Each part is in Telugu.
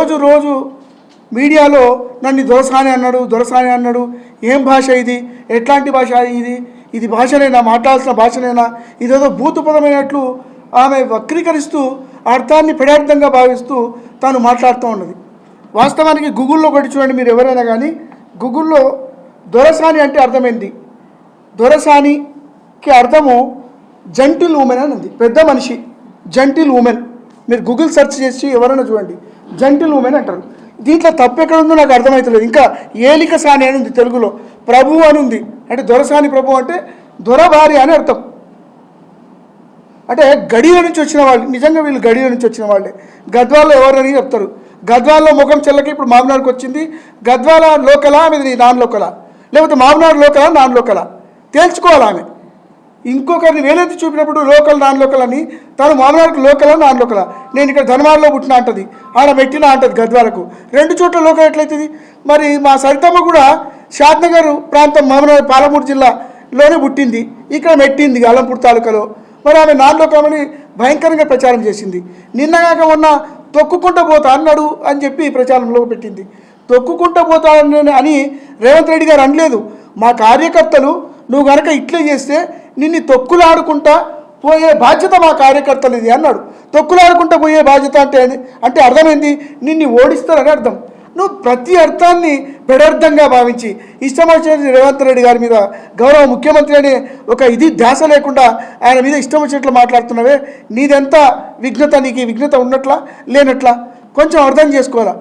రోజు రోజు మీడియాలో నన్ను దొరసాని అన్నాడు దొరసాని అన్నాడు. ఏం భాష ఇది? ఎట్లాంటి భాష ఇది? ఇది భాషనైనా మాట్లాడాల్సిన భాషనేనా ఇదేదో భూతపదమైనట్లు ఆమె వక్రీకరిస్తూ అర్థాన్ని పెడార్థంగా భావిస్తూ తాను మాట్లాడుతూ ఉన్నది. వాస్తవానికి గూగుల్లో కొట్టి చూడండి మీరు ఎవరైనా కానీ గూగుల్లో దొరసాని అంటే అర్థమైంది? దొరసానికి అర్థము జంటిల్ ఉమెన్ అని ఉంది. పెద్ద మనిషి జంటిల్ ఉమెన్. మీరు గూగుల్ సెర్చ్ చేసి ఎవరైనా చూడండి. జంటిల్ ఉమెన్ అంటారు. దీంట్లో తప్పు ఎక్కడ ఉందో నాకు అర్థమవుతలేదు ఇంకా ఏలిక సాని అని ఉంది తెలుగులో. ప్రభు అని ఉంది. అంటే దొరసాని ప్రభు అంటే దొరభార్య అని అర్థం. అంటే గడియ నుంచి వచ్చిన వాళ్ళు నిజంగా వీళ్ళు గడియ నుంచి వచ్చిన వాళ్ళే. గద్వాల్లో ఎవరని చెప్తారు? గద్వాల్లో ముఖం చెల్లకి ఇప్పుడు మామనాడుకు వచ్చింది. గద్వాల లోకలా ఆమెది నాన్ లోకలా? లేకపోతే మామనాడు లోకలా నాన్ లోకలా? తేల్చుకోవాలి ఆమె. ఇంకొకరిని వేలెత్తి చూపినప్పుడు లోకల్ నాన్ లోకల్ అని తను మామూలు లోకల్ నాన్ లోకల్? నేను ఇక్కడ ధనవాడలో పుట్టిన అంటది ఆడ మెట్టిన అంటది గద్వాలకు. రెండు చోట్ల లోకల్ ఎట్లయితుంది? మరి మా సరితమ్మ కూడా షాద్నగర్ ప్రాంతం మామూలు పాలమూరు జిల్లాలోనే పుట్టింది ఇక్కడ మెట్టింది అలంపూర్ తాలూకాలో. మరి ఆమె నాలులోకమని భయంకరంగా ప్రచారం చేసింది. నిన్నగాక మొన్న తొక్కుకుంటూ పోతా అన్నాడు అని చెప్పి ప్రచారంలో పెట్టింది. తొక్కుకుంటూ పోతా అని రేవంత్ రెడ్డి గారు అనలేదు. మా కార్యకర్తలు నువ్వు కనుక ఇట్లే చేస్తే నిన్ను తొక్కులాడుకుంటా పోయే బాధ్యత మా కార్యకర్తలు ఇది అన్నాడు. తొక్కులాడుకుంటా పోయే బాధ్యత అంటే అంటే అర్థమైంది? నిన్ను ఓడిస్తారని అర్థం. నువ్వు ప్రతి అర్థాన్ని పెడర్థంగా భావించి ఇష్టమొచ్చినట్టు రేవంత్ రెడ్డి గారి మీద గౌరవ ముఖ్యమంత్రి అనే ఒక ఇది ధ్యాస లేకుండా ఆయన మీద ఇష్టం వచ్చినట్లు మాట్లాడుతున్నావే? నీదెంత విఘ్నత నీకు విఘ్నత ఉన్నట్లా లేనట్లా? కొంచెం అర్థం చేసుకోవాలా?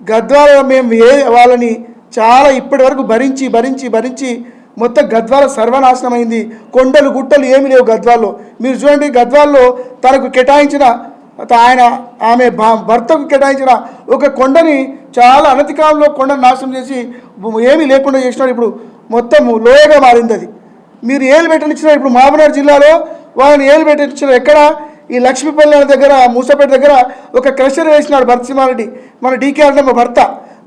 గద్వాల మేము ఏ వాళ్ళని చాలా ఇప్పటి వరకు భరించి భరించి భరించి మొత్తం గద్వాల సర్వనాశనం అయింది కొండలు గుట్టలు ఏమి లేవు గద్వాల్లో. మీరు చూడండి గద్వాల్లో తనకు కేటాయించిన ఆయన ఆమె భర్తకు కేటాయించిన ఒక కొండని చాలా అనతికాలంలో కొండను నాశనం చేసి ఏమీ లేకుండా చేసినాడు ఇప్పుడు మొత్తం లోయగా మారింది అది. మీరు ఏలు పెట్టనిచ్చిన ఇప్పుడు మహబూబ్నగర్ జిల్లాలో. వాళ్ళని ఏలు పెట్టించిన ఎక్కడ? ఈ లక్ష్మీపల్లి దగ్గర మూసపేట దగ్గర ఒక క్రషర్ వేసినాడు భరతసింహారెడ్డి. మన డీకే అన్నమ్మ భర్త.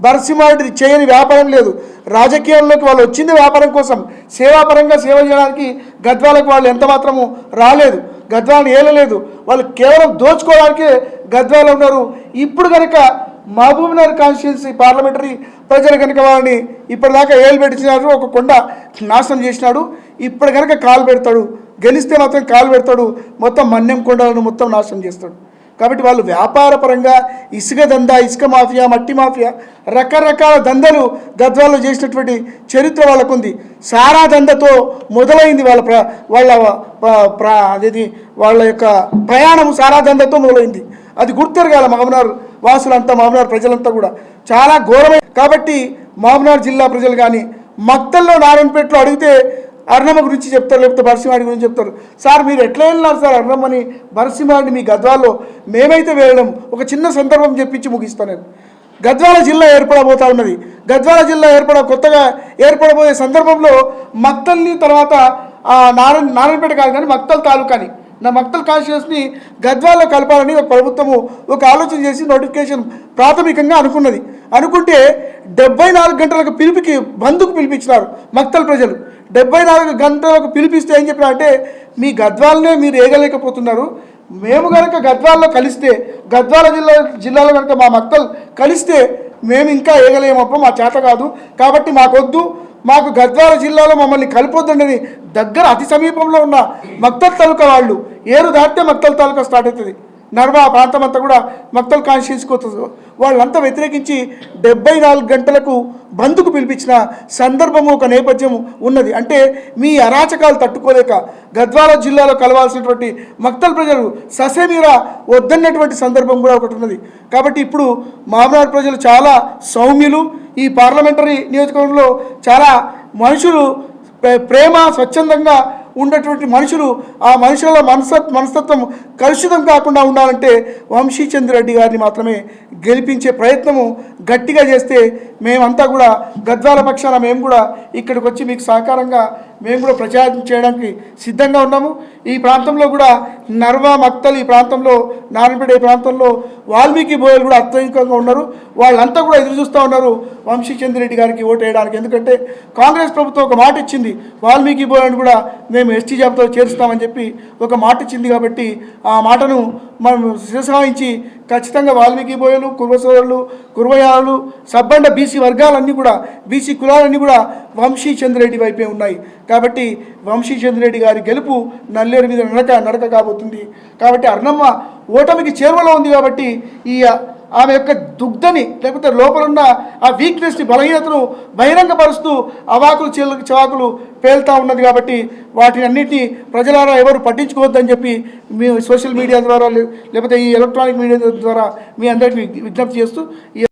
నరసింహారెడ్డి చేయని వ్యాపారం లేదు. రాజకీయాల్లోకి వాళ్ళు వచ్చింది వ్యాపారం కోసం. సేవాపరంగా సేవ చేయడానికి గద్వాలకు వాళ్ళు ఎంత మాత్రము రాలేదు. గద్వాలను ఏలలేదు. వాళ్ళు కేవలం దోచుకోవడానికే గద్వాలో ఉన్నారు. ఇప్పుడు కనుక మహబూబ్నగర్ కాన్స్టిట్యున్సీ పార్లమెంటరీ ప్రజలు కనుక వాళ్ళని ఇప్పటిదాకా ఏలు పెట్టించినారు ఒక కొండ నాశనం చేసినాడు ఇప్పుడు కనుక కాలు పెడతాడు గెలిస్తే మాత్రం కాలు పెడతాడు మొత్తం మన్యం కొండలను మొత్తం నాశనం చేస్తాడు. కాబట్టి వాళ్ళు వ్యాపారపరంగా ఇసుక దందా ఇసుక మాఫియా మట్టి మాఫియా రకరకాల దందలు గద్వాల్లో చేసినటువంటి చరిత్ర వాళ్ళకు ఉంది సారా దందతో మొదలైంది వాళ్ళ ప్ర వాళ్ళ ప్రా అదేది వాళ్ళ యొక్క ప్రయాణం సారా దందతో మొదలైంది. అది గుర్తెరగాల మామనార్ వాసులంతా మామనార్ ప్రజలంతా కూడా. చాలా ఘోరమైన కాబట్టి మామనార్ జిల్లా ప్రజలు కానీ మక్తల్లో నారాయణపేటలో అడిగితే అర్ణమ్మ గురించి చెప్తారు లేకపోతే భరసింహాడి గురించి చెప్తారు. సార్ మీరు ఎట్లా వెళ్ళినారు సార్ అర్ణమ్మని? భరసింహాడిని మీ గద్వాల్లో మేమైతే వెళ్ళడం ఒక చిన్న సందర్భం చెప్పించి ముగిస్తాను నేను. గద్వాల జిల్లా ఏర్పడబోతా ఉన్నది. గద్వాల జిల్లా ఏర్పడ కొత్తగా ఏర్పడబోయే సందర్భంలో మక్తల్ని తర్వాత ఆ నారాయణ నారాయణపేట కాదు కానీ మక్తల్ తాలూకాని నా మక్తల్ కాన్షియస్ని గద్వాల్లో కలపాలని ఒక ప్రభుత్వము ఒక ఆలోచన చేసి నోటిఫికేషన్ ప్రాథమికంగా అనుకున్నది. అనుకుంటే డెబ్బై నాలుగు గంటలకు పిలిపికి బంధుకు పిలిపించినారు మక్తల్ ప్రజలు. డెబ్బై నాలుగు గంటలకు పిలిపిస్తే ఏం చెప్పినా అంటే మీ గద్వాలనే మీరు ఏగలేకపోతున్నారు. మేము కనుక గద్వాల్లో కలిస్తే గద్వాల జిల్లా జిల్లాలో కనుక మా మక్తలు కలిస్తే మేము ఇంకా ఏగలేమప్ప మా చేత కాదు. కాబట్టి మాకొద్దు. మాకు గద్వాల జిల్లాలో మమ్మల్ని కలిపొద్దండి దగ్గర అతి సమీపంలో ఉన్న మక్తల్ తాలూకా వాళ్ళు ఏరు దాటితే మక్తల్ తాలూకా స్టార్ట్ అవుతుంది. నర్వా ఆ ప్రాంతం అంతా కూడా మక్తల్ కాన్స్టిట్యూన్స్కి వస్తుంది. వాళ్ళంతా వ్యతిరేకించి డెబ్బై నాలుగు గంటలకు బంధుకు పిలిపించిన సందర్భము ఒక నేపథ్యం ఉన్నది. అంటే మీ అరాచకాలు తట్టుకోలేక గద్వాల జిల్లాలో కలవాల్సినటువంటి మక్తల్ ప్రజలు ససేమీరా వద్దన్నటువంటి సందర్భం కూడా ఒకటి ఉన్నది. కాబట్టి ఇప్పుడు మామనాడు ప్రజలు చాలా సౌమ్యులు ఈ పార్లమెంటరీ నియోజకవర్గంలో చాలా మనుషులు ప్రేమ స్వచ్ఛందంగా ఉన్నటువంటి మనుషులు ఆ మనుషుల మనస మనస్తత్వం కలుషితం కాకుండా ఉండాలంటే వంశీచంద్ర రెడ్డి గారిని మాత్రమే గెలిపించే ప్రయత్నము గట్టిగా చేస్తే మేమంతా కూడా గద్వాల పక్షాన మేము కూడా ఇక్కడికి వచ్చి మీకు సహకారంగా మేము కూడా ప్రచారం చేయడానికి సిద్ధంగా ఉన్నాము. ఈ ప్రాంతంలో కూడా నర్వా మక్తల్ ఈ ప్రాంతంలో నారాయణపేట ఈ ప్రాంతంలో వాల్మీకి బోయలు కూడా అత్యధికంగా ఉన్నారు. వాళ్ళంతా కూడా ఎదురు చూస్తూ ఉన్నారు వంశీచంద్రెడ్డి గారికి ఓటు వేయడానికి. ఎందుకంటే కాంగ్రెస్ ప్రభుత్వం ఒక మాట ఇచ్చింది వాల్మీకి బోయలను కూడా మేము ఎస్టీ జాబితాలో చేరుస్తామని చెప్పి ఒక మాట ఇచ్చింది కాబట్టి ఆ మాటను మనం శిరసాయించి ఖచ్చితంగా వాల్మీకి బోయలు కుర్వసోదరులు కుర్వయాలు సబ్బండ బీసీ వర్గాలన్నీ కూడా బీసీ కులాలన్నీ కూడా వంశీ చంద్రెడ్డి వైపే ఉన్నాయి. కాబట్టి వంశీ చంద్రెడ్డి గారి గెలుపు నల్లేరు మీద నడక నడక కాబోతుంది. కాబట్టి అర్ణమ్మ ఓటమికి చేరువలో ఉంది కాబట్టి ఈ ఆమె యొక్క దుగ్ధని లేకపోతే లోపలున్న ఆ వీక్నెస్ని బలహీనతను బహిరంగపరుస్తూ అవాకులు చీల చవాకులు పేలుతా ఉన్నది కాబట్టి వాటిని అన్నింటినీ ప్రజలారా ఎవరు పట్టించుకోవద్దని చెప్పి మీ సోషల్ మీడియా ద్వారా లేకపోతే ఈ ఎలక్ట్రానిక్ మీడియా ద్వారా మీ అందరికీ విజ్ఞప్తి చేస్తూ